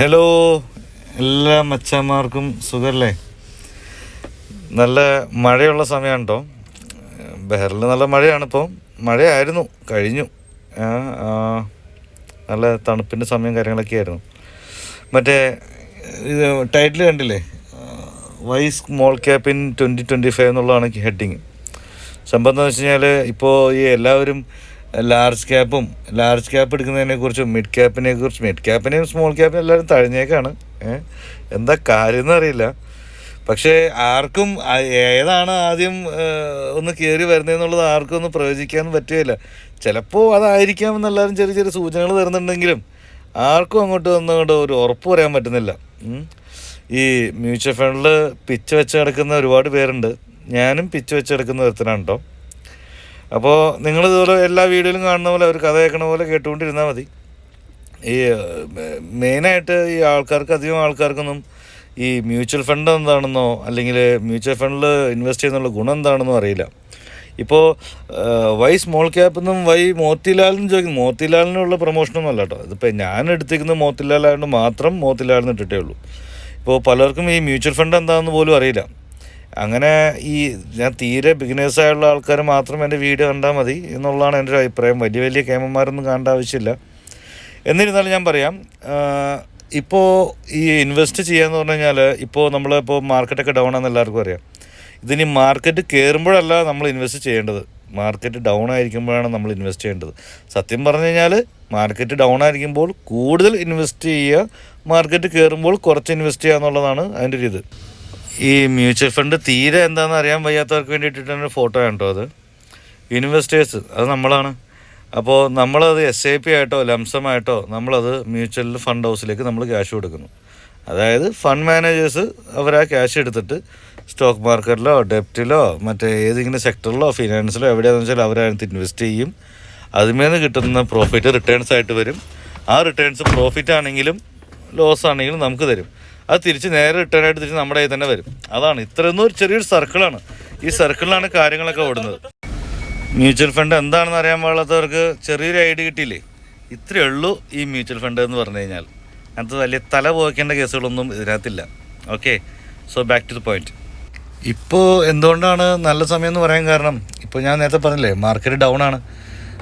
Hello എല്ലാ മച്ചാന്മാർക്കും സുഖല്ലേ? നല്ല മഴയുള്ള സമയമാണ് കേട്ടോ ബഹറിൽ നല്ല മഴയാണ് ഇപ്പോൾ മഴയായിരുന്നു കഴിഞ്ഞു. നല്ല തണുപ്പിന്റെ സമയം കാര്യങ്ങളൊക്കെ ആയിരുന്നു. മറ്റേ ഇത് ടൈറ്റിൽ കണ്ടില്ലേ? Why small cap in twenty twenty five എന്നുള്ളതാണ് ഹെഡിങ് സംഭവം എന്താണെന്ന് വെച്ച് കഴിഞ്ഞാൽ ഇപ്പോൾ ഈ എല്ലാവരും ലാർജ് ക്യാപ്പും ലാർജ് ക്യാപ്പ് എടുക്കുന്നതിനെ കുറിച്ചും മിഡ് ക്യാപ്പിനെ കുറിച്ചും മിഡ് ക്യാപ്പിനെയും സ്മോൾ ക്യാപ്പിനും എല്ലാവരും തഴഞ്ഞേക്കാണ്. എന്താ കാര്യം എന്നറിയില്ല പക്ഷേ ആർക്കും ഏതാണ് ആദ്യം ഒന്ന് കയറി വരുന്നതെന്നുള്ളത് ആർക്കും ഒന്ന് പ്രവചിക്കാൻ പറ്റുകയില്ല. ചിലപ്പോൾ അതായിരിക്കാം എന്നെല്ലാവരും ചെറിയ ചെറിയ സൂചനകൾ തരുന്നുണ്ടെങ്കിലും ആർക്കും അങ്ങോട്ട് ഒന്നുകൊണ്ട് ഒരു ഉറപ്പ് പറയാൻ പറ്റുന്നില്ല. ഈ മ്യൂച്വൽ ഫണ്ടിൽ പിച്ച് വെച്ച് കിടക്കുന്ന ഒരുപാട് പേരുണ്ട്. ഞാനും പിച്ച് വെച്ച് കിടക്കുന്ന ഒരുത്തനാണ് കേട്ടോ അപ്പോൾ നിങ്ങൾ ഇതുപോലെ എല്ലാ വീഡിയോയിലും കാണുന്ന പോലെ ഒരു കഥ കേൾക്കണ പോലെ കേട്ടുകൊണ്ടിരുന്നാൽ മതി. ഈ മെയിനായിട്ട് ഈ ആൾക്കാർക്ക് അധികം ആൾക്കാർക്കൊന്നും ഈ മ്യൂച്വൽ ഫണ്ട് എന്താണെന്നോ അല്ലെങ്കിൽ മ്യൂച്വൽ ഫണ്ടിൽ ഇൻവെസ്റ്റ് ചെയ്യുന്നുള്ള ഗുണം എന്താണെന്നോ അറിയില്ല. ഇപ്പോൾ വൈ സ്മോൾ ക്യാപ്പ് എന്നും വൈ മോത്തിലാലിനും ചോദിക്കുന്നു. മോത്തിലാലിനുള്ള പ്രൊമോഷനൊന്നും അല്ല കേട്ടോ. ഇതിപ്പോൾ ഞാൻ എടുത്തിരിക്കുന്നത് മോത്തിലാലായതുകൊണ്ട് മാത്രം മോത്തിലാലിന് ഇട്ടിട്ടേ ഉള്ളൂ. ഇപ്പോൾ പലർക്കും ഈ മ്യൂച്വൽ ഫണ്ട് എന്താണെന്ന് പോലും അറിയില്ല. അങ്ങനെ ഈ ഞാൻ തീരെ ബിഗിനേഴ്സായുള്ള ആൾക്കാർ മാത്രം എന്റെ വീഡിയോ കണ്ടാൽ മതി എന്നുള്ളതാണ് എന്റെ ഒരു അഭിപ്രായം. വലിയ വലിയ കേമന്മാരൊന്നും കാണേണ്ട ആവശ്യമില്ല. എന്നിരുന്നാലും ഞാൻ പറയാം ഇപ്പോൾ ഈ ഇൻവെസ്റ്റ് ചെയ്യാന്ന് പറഞ്ഞു കഴിഞ്ഞാൽ ഇപ്പോൾ നമ്മളിപ്പോൾ മാർക്കറ്റൊക്കെ ഡൗൺ ആണെന്ന് എല്ലാവർക്കും അറിയാം. ഇതിനി മാർക്കറ്റ് കയറുമ്പോഴല്ല നമ്മൾ ഇൻവെസ്റ്റ് ചെയ്യേണ്ടത്. മാർക്കറ്റ് ഡൗൺ ആയിരിക്കുമ്പോഴാണ് നമ്മൾ ഇൻവെസ്റ്റ് ചെയ്യേണ്ടത്. സത്യം പറഞ്ഞു കഴിഞ്ഞാൽ മാർക്കറ്റ് ഡൗൺ ആയിരിക്കുമ്പോൾ കൂടുതൽ ഇൻവെസ്റ്റ് ചെയ്യുക മാർക്കറ്റ് കയറുമ്പോൾ കുറച്ച് ഇൻവെസ്റ്റ് ചെയ്യുക എന്നുള്ളതാണ് അതിന്റെ ഒരു ഇത്. ഈ മ്യൂച്വൽ ഫണ്ട് തീരെ എന്താണെന്ന് അറിയാൻ വയ്യാത്തവർക്ക് വേണ്ടിയിട്ടാണ് ഫോട്ടോ കണ്ടോ അത്? ഇൻവെസ്റ്റേഴ്സ് അത് നമ്മളാണ്. അപ്പോൾ നമ്മളത് എസ് ഐ പി ആയിട്ടോ ലംസമായിട്ടോ നമ്മളത് മ്യൂച്വൽ ഫണ്ട് ഹൗസിലേക്ക് നമ്മൾ ക്യാഷ് കൊടുക്കുന്നു. അതായത് ഫണ്ട് മാനേജേഴ്സ് അവർ ആ ക്യാഷ് എടുത്തിട്ട് സ്റ്റോക്ക് മാർക്കറ്റിലോ ഡെപ്റ്റിലോ മറ്റേ ഏതെങ്കിലും സെക്ടറിലോ ഫിനാൻസിലോ എവിടെയാണെന്ന് വെച്ചാൽ അവരതിനകത്ത് ഇൻവെസ്റ്റ് ചെയ്യും. അതിമേന്ന് കിട്ടുന്ന പ്രോഫിറ്റ് റിട്ടേൺസ് ആയിട്ട് വരും. ആ റിട്ടേൺസ് പ്രോഫിറ്റ് ആണെങ്കിലും ലോസ് ആണെങ്കിലും നമുക്ക് തരും. അത് തിരിച്ച് നേരെ റിട്ടേൺ ആയിട്ട് തിരിച്ച് നമ്മുടെ തന്നെ വരും. അതാണ്. ഇത്രയൊന്നും ഒരു ചെറിയൊരു സർക്കിളാണ് ഈ സർക്കിളിലാണ് കാര്യങ്ങളൊക്കെ ഓടുന്നത്. മ്യൂച്വൽ ഫണ്ട് എന്താണെന്ന് അറിയാൻ പാടാത്തവർക്ക് ചെറിയൊരു ഐഡിയ കിട്ടിയില്ലേ? ഇത്രയേ ഉള്ളൂ ഈ മ്യൂച്വൽ ഫണ്ട് എന്ന് പറഞ്ഞു കഴിഞ്ഞാൽ. അങ്ങനത്തെ വലിയ തല പോകേണ്ട കേസുകളൊന്നും ഇതിനകത്തില്ല. Okay so back to the point ഇപ്പോൾ എന്തുകൊണ്ടാണ് നല്ല സമയം എന്ന് പറയാൻ കാരണം ഇപ്പോൾ ഞാൻ നേരത്തെ പറഞ്ഞില്ലേ മാർക്കറ്റ് ഡൗൺ ആണ്.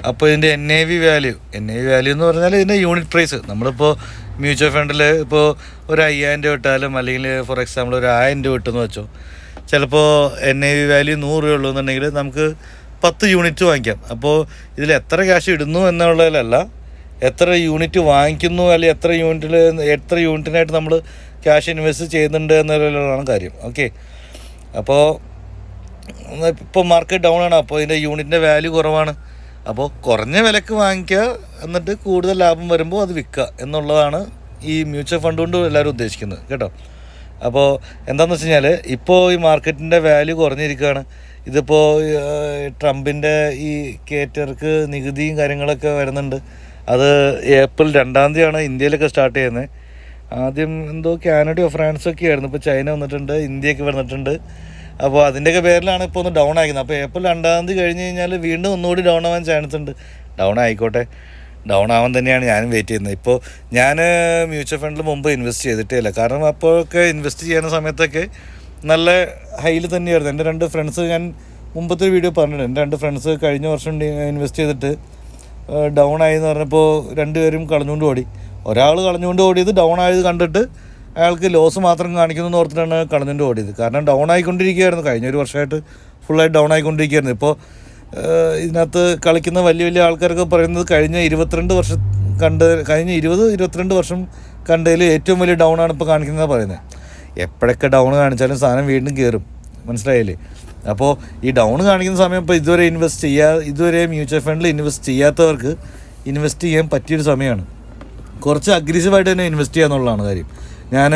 അപ്പോൾ ഇതിന്റെ N A V value N A V value എന്ന് പറഞ്ഞാൽ ഇതിന്റെ യൂണിറ്റ് പ്രൈസ് നമ്മളിപ്പോൾ മ്യൂച്വൽ ഫണ്ടിൽ ഇപ്പോൾ ഒരു അയ്യായിരം രൂപ ഇട്ടാലും അല്ലെങ്കിൽ ഫോർ എക്സാമ്പിൾ ഒരു ആയിരം രൂപ ഇട്ടെന്ന് വെച്ചോ ചിലപ്പോൾ എൻ എ വി വാല്യൂ നൂറ് രൂപ ഉള്ളൂ എന്നുണ്ടെങ്കിൽ നമുക്ക് പത്ത് യൂണിറ്റ് വാങ്ങിക്കാം. അപ്പോൾ ഇതിൽ എത്ര ക്യാഷ് ഇടുന്നു എന്നുള്ളതിലല്ല എത്ര യൂണിറ്റ് വാങ്ങിക്കുന്നു അല്ലെങ്കിൽ എത്ര യൂണിറ്റിൽ എത്ര യൂണിറ്റിനായിട്ട് നമ്മൾ ക്യാഷ് ഇൻവെസ്റ്റ് ചെയ്യുന്നുണ്ട് എന്നതിലാണ് കാര്യം. ഓക്കെ അപ്പോൾ ഇപ്പോൾ മാർക്കറ്റ് ഡൗൺ ആണ്. അപ്പോൾ ഇതിന്റെ യൂണിറ്റിന്റെ വാല്യൂ കുറവാണ്. അപ്പോൾ കുറഞ്ഞ വിലക്ക് വാങ്ങിക്കുക എന്നിട്ട് കൂടുതൽ ലാഭം വരുമ്പോൾ അത് വിൽക്കുക എന്നുള്ളതാണ് ഈ മ്യൂച്വൽ ഫണ്ട് കൊണ്ട് എല്ലാവരും ഉദ്ദേശിക്കുന്നത് കേട്ടോ. അപ്പോൾ എന്താണെന്ന് വെച്ച് കഴിഞ്ഞാൽ ഇപ്പോൾ ഈ മാർക്കറ്റിന്റെ വാല്യൂ കുറഞ്ഞിരിക്കുകയാണ്. ഇതിപ്പോൾ ട്രംപിന്റെ ഈ കേറ്റർക്ക് നികുതിയും കാര്യങ്ങളൊക്കെ വരുന്നുണ്ട്. അത് ഏപ്രിൽ രണ്ടാം തീയതിയാണ് ഇന്ത്യയിലൊക്കെ സ്റ്റാർട്ട് ചെയ്യുന്നത്. ആദ്യം എന്തോ കാനഡയോ ഫ്രാൻസോ ഒക്കെ ആയിരുന്നു. ഇപ്പോൾ ചൈന വന്നിട്ടുണ്ട് ഇന്ത്യയൊക്കെ വന്നിട്ടുണ്ട്. അപ്പോൾ അതിന്റെയൊക്കെ പേരിലാണ് ഇപ്പോൾ ഒന്ന് ഡൗൺ ആയിരിക്കുന്നത്. അപ്പോൾ ഏപ്രിൽ രണ്ടാം തീയതി കഴിഞ്ഞ് കഴിഞ്ഞാൽ വീണ്ടും ഒന്നുകൂടി ഡൗൺ ആവാൻ ചാൻസ് ഉണ്ട്. ഡൗൺ ആയിക്കോട്ടെ. ഡൗൺ ആവാൻ തന്നെയാണ് ഞാനും വെയിറ്റ് ചെയ്യുന്നത്. ഇപ്പോൾ ഞാൻ മ്യൂച്വൽ ഫണ്ടിൽ മുമ്പ് ഇൻവെസ്റ്റ് ചെയ്തിട്ടേ കാരണം അപ്പോഴൊക്കെ ഇൻവെസ്റ്റ് ചെയ്യുന്ന സമയത്തൊക്കെ നല്ല ഹൈയിൽ തന്നെയായിരുന്നു. എന്റെ രണ്ട് ഫ്രണ്ട്സ് ഞാൻ മുമ്പത്തെ ഒരു വീഡിയോ പറഞ്ഞിട്ടുണ്ട്. എന്റെ രണ്ട് ഫ്രണ്ട്സ് കഴിഞ്ഞ വർഷം ഇൻവെസ്റ്റ് ചെയ്തിട്ട് ഡൗൺ ആയി എന്ന് പറഞ്ഞപ്പോൾ രണ്ടുപേരും കളഞ്ഞുകൊണ്ട് ഓടി. ഒരാൾ കളഞ്ഞുകൊണ്ട് ഓടിയത് ഡൗൺ ആയത് കണ്ടിട്ട് അയാൾക്ക് ലോസ് മാത്രം കാണിക്കുന്നു എന്ന് ഓർത്തിട്ടാണ് കടന്നിന്റെ ഓടിയത്. കാരണം ഡൗൺ ആയിക്കൊണ്ടിരിക്കുകയായിരുന്നു. കഴിഞ്ഞ ഒരു വർഷമായിട്ട് ഫുള്ളായിട്ട് ഡൗൺ ആയിക്കൊണ്ടിരിക്കുകയായിരുന്നു. ഇപ്പോൾ ഇതിനകത്ത് കളിക്കുന്ന വലിയ വലിയ ആൾക്കാരൊക്കെ പറയുന്നത് കഴിഞ്ഞ ഇരുപത്തിരണ്ട് വർഷം കണ്ട കഴിഞ്ഞ ഇരുപത് ഇരുപത്തിരണ്ട് വർഷം കണ്ടതിൽ ഏറ്റവും വലിയ ഡൗൺ ആണ് ഇപ്പോൾ കാണിക്കുന്നത് പറയുന്നത്. എപ്പോഴൊക്കെ ഡൗൺ കാണിച്ചാലും സാധനം വീണ്ടും കയറും മനസ്സിലായില്ലേ? അപ്പോൾ ഈ ഡൗൺ കാണിക്കുന്ന സമയം ഇപ്പോൾ ഇതുവരെ ഇൻവെസ്റ്റ് ചെയ്യാ ഇതുവരെ മ്യൂച്വൽ ഫണ്ടിൽ ഇൻവെസ്റ്റ് ചെയ്യാത്തവർക്ക് ഇൻവെസ്റ്റ് ചെയ്യാൻ പറ്റിയൊരു സമയമാണ്. കുറച്ച് അഗ്രസീവായിട്ട് തന്നെ ഇൻവെസ്റ്റ് ചെയ്യാന്നുള്ളതാണ് കാര്യം. ഞാൻ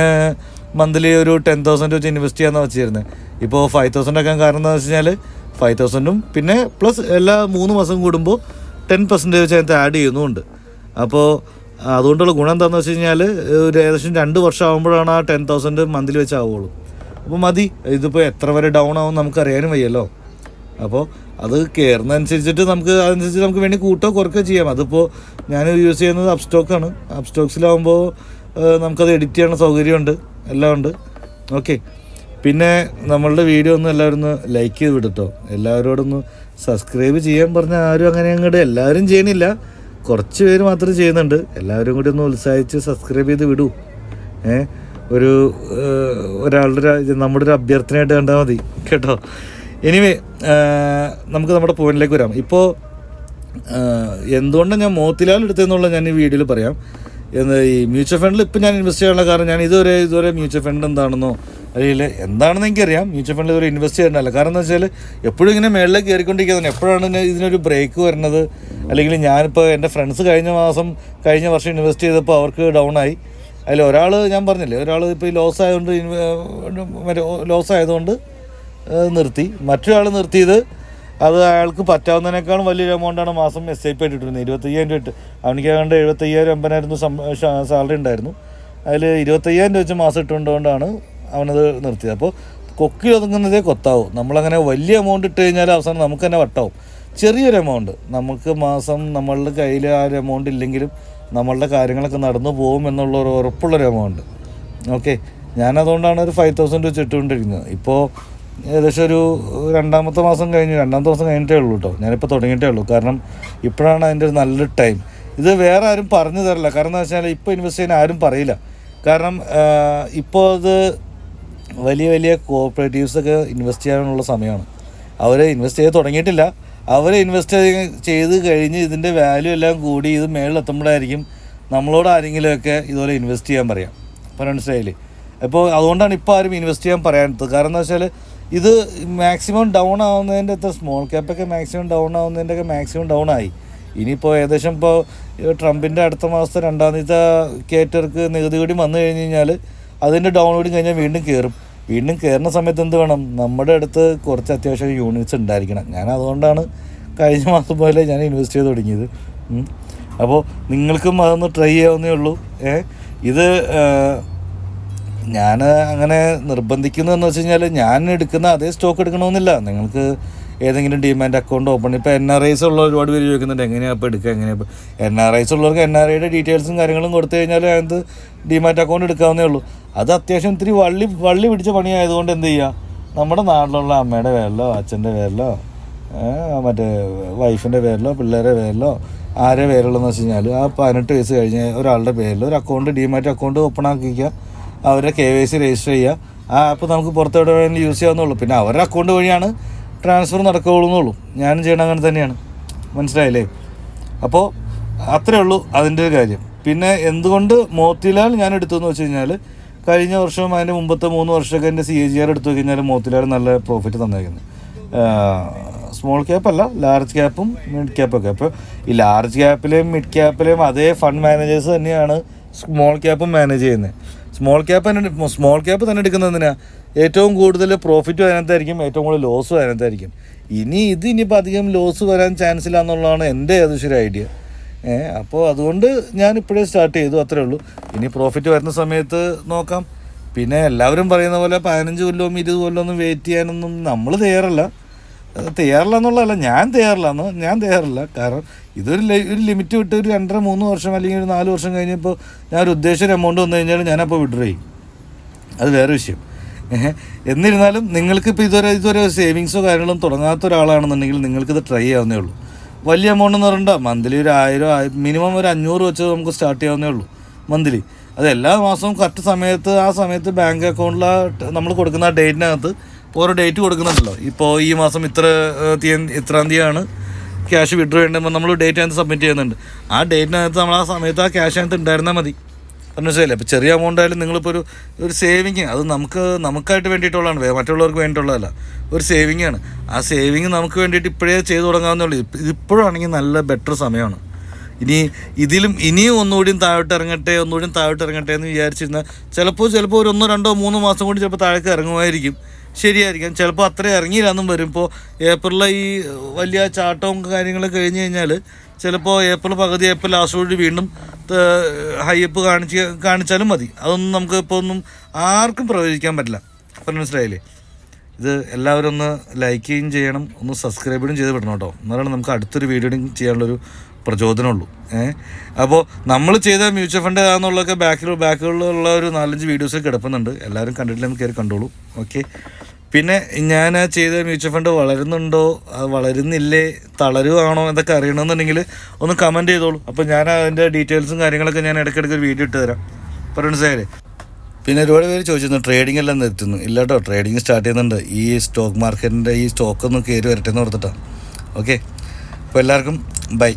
മന്ത്ലി ഒരു ടെൻ തൗസൻഡ് വെച്ച് ഇൻവെസ്റ്റ് ചെയ്യാമെന്ന് വെച്ചിരുന്നത് ഇപ്പോൾ ഫൈവ് തൗസൻഡ് ആക്കാൻ കാരണം എന്താ വെച്ച് കഴിഞ്ഞാൽ ഫൈവ് തൗസൻഡും പിന്നെ പ്ലസ് എല്ലാ മൂന്ന് മാസം കൂടുമ്പോൾ ടെൻ പെർസെന്റേജ് വെച്ച് അതിനകത്ത് ആഡ് ചെയ്യുന്നുമുണ്ട്. അപ്പോൾ അതുകൊണ്ടുള്ള ഗുണം എന്താണെന്ന് വെച്ച് കഴിഞ്ഞാൽ ഒരു ഏകദേശം രണ്ട് വർഷം ആകുമ്പോഴാണ് ആ ടെൻ തൗസൻഡ് മന്ത്ലി വെച്ച് ആവുള്ളൂ. അപ്പോൾ മതി. ഇതിപ്പോൾ എത്ര വരെ ഡൗൺ ആവും നമുക്ക് അറിയാനും വയ്യല്ലോ. അപ്പോൾ അത് കയറുന്നതനുസരിച്ചിട്ട് നമുക്ക് അതനുസരിച്ച് നമുക്ക് വേണ്ടി കൂട്ടോ കുറയ്ക്കുകയോ ചെയ്യാം. അതിപ്പോൾ ഞാൻ യൂസ് ചെയ്യുന്നത് അപ്സ്റ്റോക്കാണ് അപ്സ്റ്റോക്സിലാവുമ്പോൾ നമുക്കത് എഡിറ്റ് ചെയ്യണ സൗകര്യമുണ്ട്. എല്ലാം ഉണ്ട്. ഓക്കെ പിന്നെ നമ്മളുടെ വീഡിയോ ഒന്ന് എല്ലാവരും ഒന്ന് ലൈക്ക് ചെയ്ത് വിടട്ടോ. എല്ലാവരോടും ഒന്ന് സബ്സ്ക്രൈബ് ചെയ്യാൻ പറഞ്ഞാൽ ആരും അങ്ങനെ അങ്ങോട്ട് എല്ലാവരും ചെയ്യണില്ല. കുറച്ച് പേര് മാത്രം ചെയ്യുന്നുണ്ട്. എല്ലാവരും കൂടി ഒന്ന് ഉത്സാഹിച്ച് സബ്സ്ക്രൈബ് ചെയ്ത് വിടൂ. ഏ? ഒരു ഒരാളുടെ ഒരു- നമ്മുടെ ഒരു അഭ്യർത്ഥനയായിട്ട് കണ്ടാൽ മതി. കേട്ടോ? എനിവേ നമുക്ക് നമ്മുടെ പോയിന്റിലേക്ക് വരാം. ഇപ്പോൾ എന്തുകൊണ്ടാണ് ഞാൻ മോത്തിലാൽ എടുത്തതെന്നുള്ള ഞാൻ ഈ വീഡിയോയിൽ പറയാം. എന്ന് ഈ മ്യൂച്വൽ ഫണ്ടിൽ ഇപ്പം ഞാൻ ഇൻവെസ്റ്റ് ചെയ്യാനുള്ള കാരണം ഞാൻ ഇതുവരെ ഇതുവരെ മ്യൂച്വൽ ഫണ്ട് എന്താണെന്നോ അല്ലെങ്കിൽ എന്താണെന്ന് എനിക്കറിയാം. മ്യൂച്വൽ ഫണ്ടിൽ ഇതുവരെ ഇൻവെസ്റ്റ് ചെയ്യേണ്ടല്ല കാരണം എന്ന് വെച്ചാൽ എപ്പോഴും ഇങ്ങനെ മേളിലേക്ക് കയറിക്കൊണ്ടിരിക്കുന്നത് എപ്പോഴാണ് ഇതിന് ഇതിനൊരു ബ്രേക്ക് വരുന്നത്? അല്ലെങ്കിൽ ഞാനിപ്പോൾ എന്റെ ഫ്രണ്ട്സ് കഴിഞ്ഞ മാസം കഴിഞ്ഞ വർഷം ഇൻവെസ്റ്റ് ചെയ്തപ്പോൾ അവർക്ക് ഡൗൺ ആയി. അതിൽ ഒരാൾ ഞാൻ പറഞ്ഞില്ലേ ഒരാൾ ഇപ്പോൾ ഈ ലോസ് ആയതുകൊണ്ട് മറ്റേ ലോസ് ആയതുകൊണ്ട് നിർത്തി. മറ്റൊരാൾ നിർത്തിയത് അത് അയാൾക്ക് പറ്റാവുന്നതിനേക്കാളും വലിയൊരു എമൗണ്ടാണ് മാസം എസ് ഐ പി ആയിട്ട് ഇരുപത്തയ്യായിരം രൂപ ഇട്ട്. അവനിക്ക് ഏതാണ്ട് എഴുപത്തയ്യായിരം അമ്പതിനായിരുന്നു സാലറി ഉണ്ടായിരുന്നു. അതിൽ ഇരുപത്തയ്യായിരം രൂപ വെച്ച് മാസം ഇട്ടുകൊണ്ടുകൊണ്ടാണ് അവനത് നിർത്തിയത്. അപ്പോൾ കൊക്കി ഒതുങ്ങുന്നതേ കൊത്താവും. നമ്മളങ്ങനെ വലിയ എമൗണ്ട് ഇട്ട് കഴിഞ്ഞാൽ അവസാനം നമുക്ക് തന്നെ വട്ടാവും. ചെറിയൊരു എമൗണ്ട് നമുക്ക് മാസം നമ്മളുടെ കയ്യിൽ ആ ഒരു എമൗണ്ട് ഇല്ലെങ്കിലും നമ്മളുടെ കാര്യങ്ങളൊക്കെ നടന്നു പോകും എന്നുള്ള ഒരു ഉറപ്പുള്ളൊരു എമൗണ്ട് ഓക്കെ ഞാനതുകൊണ്ടാണ് ഒരു ഫൈവ് തൗസൻഡ് വെച്ച് ഇട്ടുകൊണ്ടിരിക്കുന്നത്. ഇപ്പോൾ ഏകദേശം ഒരു രണ്ടാമത്തെ മാസം കഴിഞ്ഞു രണ്ടാമത്തെ മാസം കഴിഞ്ഞിട്ടേ ഉള്ളൂ കേട്ടോ ഞാനിപ്പോൾ തുടങ്ങിയിട്ടേ ഉള്ളൂ. കാരണം ഇപ്പോഴാണ് അതിന്റെ ഒരു നല്ലൊരു ടൈം. ഇത് വേറെ ആരും പറഞ്ഞു തരില്ല. കാരണം എന്ന് വെച്ചാൽ ഇപ്പോൾ ഇൻവെസ്റ്റ് ചെയ്യാൻ ആരും പറയില്ല. കാരണം ഇപ്പോൾ അത് വലിയ വലിയ കോഓപ്പറേറ്റീവ്സ് ഒക്കെ ഇൻവെസ്റ്റ് ചെയ്യാനുള്ള സമയമാണ്. അവർ ഇൻവെസ്റ്റ് ചെയ്ത് തുടങ്ങിയിട്ടില്ല. അവർ ഇൻവെസ്റ്റ് ചെയ്ത് കഴിഞ്ഞ് ഇതിന്റെ വാല്യൂ എല്ലാം കൂടി ഇത് മേളിലെത്തുമ്പോഴായിരിക്കും നമ്മളോട് ആരെങ്കിലുമൊക്കെ ഇതുപോലെ ഇൻവെസ്റ്റ് ചെയ്യാൻ പറയാം. മനസ്സിലായില്ലേ? അപ്പോൾ അതുകൊണ്ടാണ് ഇപ്പോൾ ആരും ഇൻവെസ്റ്റ് ചെയ്യാൻ പറയാത്തത്. കാരണം എന്താ വെച്ചാൽ ഇത് മാക്സിമം ഡൗൺ ആവുന്നതിന്റെ എത്ര സ്മോൾ ക്യാപ്പൊക്കെ മാക്സിമം ഡൗൺ ആവുന്നതിന്റെ ഒക്കെ മാക്സിമം ഡൗൺ ആയി. ഇനിയിപ്പോൾ ഏകദേശം ഇപ്പോൾ ട്രംപിന്റെ അടുത്ത മാസത്തെ രണ്ടാം തീയതി കേറ്റർക്ക് നികുതി കൂടി വന്നു കഴിഞ്ഞ് കഴിഞ്ഞാൽ അതിന്റെ ഡൗൺ കൂടി കഴിഞ്ഞാൽ വീണ്ടും കയറും വീണ്ടും കയറുന്ന സമയത്ത് എന്ത് വേണം? നമ്മുടെ അടുത്ത് കുറച്ച് അത്യാവശ്യം യൂണിറ്റ്സ് ഉണ്ടായിരിക്കണം. ഞാൻ അതുകൊണ്ടാണ് കഴിഞ്ഞ മാസം പോലെ ഞാൻ ഇൻവെസ്റ്റ് ചെയ്ത് തുടങ്ങിയത്. അപ്പോൾ നിങ്ങൾക്കും അതൊന്ന് ട്രൈ ചെയ്യാവുന്നേ ഉള്ളൂ. ഇത് ഞാൻ അങ്ങനെ നിർബന്ധിക്കുന്നതെന്ന് വെച്ച് കഴിഞ്ഞാൽ ഞാൻ എടുക്കുന്ന അതേ സ്റ്റോക്ക് എടുക്കണമെന്നില്ല. നിങ്ങൾക്ക് ഏതെങ്കിലും ഡിമാൻഡ് അക്കൗണ്ട് ഓപ്പൺ ഇപ്പോൾ എൻ ആർ ഐസ് ഉള്ള ഒരുപാട് പേര് ചോദിക്കുന്നുണ്ട് എങ്ങനെയാണ് ഇപ്പോൾ എടുക്കുക എങ്ങനെയാണ് എൻ ആർ ഐസ് ഉള്ളവർക്ക് എൻ ആർ ഐയുടെ ഡീറ്റെയിൽസും കാര്യങ്ങളും കൊടുത്തു കഴിഞ്ഞാൽ അതിന് ഡിമാറ്റ് അക്കൗണ്ട് എടുക്കാവുന്നേ ഉള്ളൂ. അത് അത്യാവശ്യം ഇത്തിരി വള്ളി വള്ളി പിടിച്ച പണിയായതുകൊണ്ട് എന്ത് ചെയ്യുക നമ്മുടെ നാട്ടിലുള്ള അമ്മയുടെ പേരിലോ അച്ഛന്റെ പേരിലോ മറ്റേ വൈഫിന്റെ പേരിലോ പിള്ളേരുടെ പേരിലോ ആരെ പേരിലെന്ന് വെച്ച് കഴിഞ്ഞാൽ ആ പതിനെട്ട് വയസ്സ് കഴിഞ്ഞ് ഒരാളുടെ പേരിൽ ഒരു അക്കൗണ്ട് ഡിമാറ്റ് അക്കൗണ്ട് ഓപ്പൺ ആക്കിക്കുക അവരെ കെ വൈ സി രജിസ്റ്റർ ചെയ്യുക. ആ ആപ്പ് നമുക്ക് പുറത്തോട്ട് വേണമെങ്കിൽ യൂസ് ചെയ്യാവുന്നുള്ളൂ പിന്നെ അവരുടെ അക്കൗണ്ട് വഴിയാണ് ട്രാൻസ്ഫർ നടക്കുകയുള്ളൂന്നുള്ളൂ. ഞാനും ചെയ്യണം അങ്ങനെ തന്നെയാണ്. മനസ്സിലായില്ലേ? അപ്പോൾ അത്രേ ഉള്ളൂ അതിന്റെ ഒരു കാര്യം. പിന്നെ എന്തുകൊണ്ട് മോത്തിലാൽ ഞാൻ എടുത്തതെന്ന് വെച്ച് കഴിഞ്ഞാൽ കഴിഞ്ഞ വർഷവും അതിന്റെ മുമ്പത്തെ മൂന്ന് വർഷമൊക്കെ എന്റെ സി എ ജി ആർ എടുത്തു കഴിഞ്ഞാൽ മോത്തിലാൽ നല്ല പ്രോഫിറ്റ് തന്നേക്കുന്നത് സ്മോൾ ക്യാപ്പ് അല്ല ലാർജ് ക്യാപ്പും മിഡ് ക്യാപ്പൊക്കെ അപ്പോൾ ഈ ലാർജ് ക്യാപ്പിലെയും മിഡ് ക്യാപ്പിലെയും അതേ ഫണ്ട് മാനേജേഴ്സ് തന്നെയാണ് സ്മോൾ ക്യാപ്പും മാനേജ് ചെയ്യുന്നത്. സ്മോൾ ക്യാപ്പ് തന്നെ സ്മോൾ ക്യാപ്പ് തന്നെ എടുക്കുന്നത് എന്തിനാ? ഏറ്റവും കൂടുതൽ പ്രോഫിറ്റും അതിനകത്തായിരിക്കും ഏറ്റവും കൂടുതൽ ലോസും അതിനകത്തായിരിക്കും. ഇനി ഇത് ഇനിയിപ്പോൾ അധികം ലോസ് വരാൻ ചാൻസ് ഇല്ല എന്നുള്ളതാണ് എന്റെ ഏകദേശം ഐഡിയ ഏഹ് അപ്പോൾ അതുകൊണ്ട് ഞാൻ ഇപ്പോഴേ സ്റ്റാർട്ട് ചെയ്തു അത്രേ ഉള്ളൂ. ഇനി പ്രോഫിറ്റ് വരുന്ന സമയത്ത് നോക്കാം. പിന്നെ എല്ലാവരും പറയുന്ന പോലെ പതിനഞ്ച് കൊല്ലവും ഇരുപത് കൊല്ലവും ഒന്നും വെയിറ്റ് ചെയ്യാനൊന്നും നമ്മൾ തയ്യാറല്ല. തയ്യാറില്ല എന്നുള്ളതല്ല ഞാൻ തയ്യാറില്ല എന്ന് ഞാൻ തയ്യാറില്ല. കാരണം ഇതൊരു ഒരു ലിമിറ്റ് വിട്ട് ഒരു രണ്ടര മൂന്ന് വർഷം അല്ലെങ്കിൽ ഒരു നാല് വർഷം കഴിഞ്ഞപ്പോൾ ഞാൻ ഒരു ഉദ്ദേശം ഒരു എമൗണ്ട് വന്നു കഴിഞ്ഞാൽ ഞാനപ്പോൾ വിഡ്രോ ചെയ്യും. അത് വേറെ വിഷയം. എന്നിരുന്നാലും നിങ്ങൾക്ക് ഇപ്പോൾ ഇതുവരെ ഇതുവരെ സേവിങ്സോ കാര്യങ്ങളും തുടങ്ങാത്ത ഒരാളാണെന്നുണ്ടെങ്കിൽ നിങ്ങൾക്കിത് ട്രൈ ചെയ്യാവുന്നേ ഉള്ളൂ. വലിയ എമൗണ്ട് എന്ന് പറയണ്ട മന്ത്ലി ഒരു ആയിരം ആയി- മിനിമം ഒരു അഞ്ഞൂറ് വെച്ച് നമുക്ക് സ്റ്റാർട്ട് ചെയ്യാവുന്നേ ഉള്ളൂ മന്ത്ലി അത് എല്ലാ മാസവും കറക്റ്റ് സമയത്ത് ആ സമയത്ത് ബാങ്ക് അക്കൗണ്ടിൽ നമ്മൾ കൊടുക്കുന്ന ആ ഡേറ്റിനകത്ത് ഓരോ ഡേറ്റ് കൊടുക്കുന്നുണ്ടല്ലോ. ഇപ്പോൾ ഈ മാസം ഇത്ര തീയതി ഇത്രാം തീയതിയാണ് ക്യാഷ് വിഡ്രോ ചെയ്യേണ്ടത് നമ്മൾ ഡേറ്റ് അതിനകത്ത് സബ്മിറ്റ് ചെയ്യുന്നുണ്ട്. ആ ഡേറ്റിനകത്ത് നമ്മൾ ആ സമയത്ത് ആ ക്യാഷ് അതിനകത്ത് ഉണ്ടായിരുന്നാൽ മതി. മനസ്സിലായില്ലേ? അപ്പോൾ ചെറിയ എമൗണ്ട് ആയാലും നിങ്ങളിപ്പോൾ ഒരു ഒരു സേവിങ് അത് നമുക്ക് നമുക്കായിട്ട് വേണ്ടിയിട്ടുള്ളതാണ്. മറ്റുള്ളവർക്ക് വേണ്ടിയിട്ടുള്ളതല്ല. ഒരു സേവിങ് ആണ്. ആ സേവിങ് നമുക്ക് വേണ്ടിയിട്ട് ഇപ്പോഴേ ചെയ്തു തുടങ്ങാവുന്നുള്ളൂ ഇപ്പോഴാണെങ്കിൽ നല്ല ബെറ്റർ സമയമാണ്. ഇനി ഇതിലും ഇനിയും ഒന്നുകൂടിയും താഴോട്ട് ഇറങ്ങട്ടെ ഒന്നുകൂടിയും താഴോട്ട് ഇറങ്ങട്ടെ എന്ന് വിചാരിച്ചിരുന്നാൽ ചിലപ്പോൾ ചിലപ്പോൾ ഒരു ഒന്നോ രണ്ടോ മൂന്നോ മാസം കൂടി ചിലപ്പോൾ താഴേക്ക് ഇറങ്ങുമായിരിക്കും. ശരിയായിരിക്കാം. ചിലപ്പോൾ അത്ര ഇറങ്ങിയില്ലാന്നും വരും. ഇപ്പോൾ ഏപ്രിലിലെ ഈ വലിയ ചാട്ടവും കാര്യങ്ങളൊക്കെ കഴിഞ്ഞ് കഴിഞ്ഞാൽ ചിലപ്പോൾ ഏപ്രിൽ പകുതി ഏപ്രിൽ ലാസ്റ്റ് വഴി വീണ്ടും ഹൈപ്പ് കാണിച്ച് കാണിച്ചാലും മതി. അതൊന്നും നമുക്ക് ഇപ്പോൾ ഒന്നും ആർക്കും പ്രവചിക്കാൻ പറ്റില്ല. അപ്പം മനസ്സിലായില്ലേ? ഇത് എല്ലാവരും ഒന്ന് ലൈക്ക് ചെയ്യുകയും ചെയ്യണം ഒന്ന് സബ്സ്ക്രൈബും ചെയ്ത് വിടണം കേട്ടോ. എന്നാലാണ് നമുക്ക് അടുത്തൊരു വീഡിയോ ചെയ്യാനുള്ളൊരു പ്രചോദനമുള്ളൂ. ഏഹ് അപ്പോൾ നമ്മൾ ചെയ്ത മ്യൂച്വൽ ഫണ്ട് ഏതാണെന്നുള്ളതൊക്കെ ബാക്കിൽ ബാക്കിലുള്ള ഒരു നാലഞ്ച് വീഡിയോസ് കിടപ്പുന്നുണ്ട്. എല്ലാവരും കണ്ടിട്ടില്ല കയറി കണ്ടോളൂ. ഓക്കെ പിന്നെ ഞാൻ ചെയ്ത മ്യൂച്വൽ ഫണ്ട് വളരുന്നുണ്ടോ? അത് വളരുന്നില്ലേ? തളരുവാണോ എന്നൊക്കെ അറിയണമെന്നുണ്ടെങ്കിൽ ഒന്ന് കമന്റ് ചെയ്തോളൂ. അപ്പോൾ ഞാൻ അതിന്റെ ഡീറ്റെയിൽസും കാര്യങ്ങളൊക്കെ ഞാൻ ഇടയ്ക്കിടയ്ക്ക് ഒരു വീഡിയോ ഇട്ട് തരാം. അപ്പോൾ മനസ്സിലായില്ലേ പിന്നെ ഒരുപാട് പേര് ചോദിച്ചിരുന്നു ട്രേഡിംഗ് എല്ലാം നിർത്തുന്നു. ഇല്ല കേട്ടോ ട്രേഡിംഗ് സ്റ്റാർട്ട് ചെയ്യുന്നുണ്ട്. ഈ സ്റ്റോക്ക് മാർക്കറ്റിന്റെ ഈ സ്റ്റോക്ക് ഒന്ന് കയറി വരട്ടെ എന്ന് ഓർത്തിട്ടാണ് ഓക്കെ അപ്പോൾ എല്ലാവർക്കും ബൈ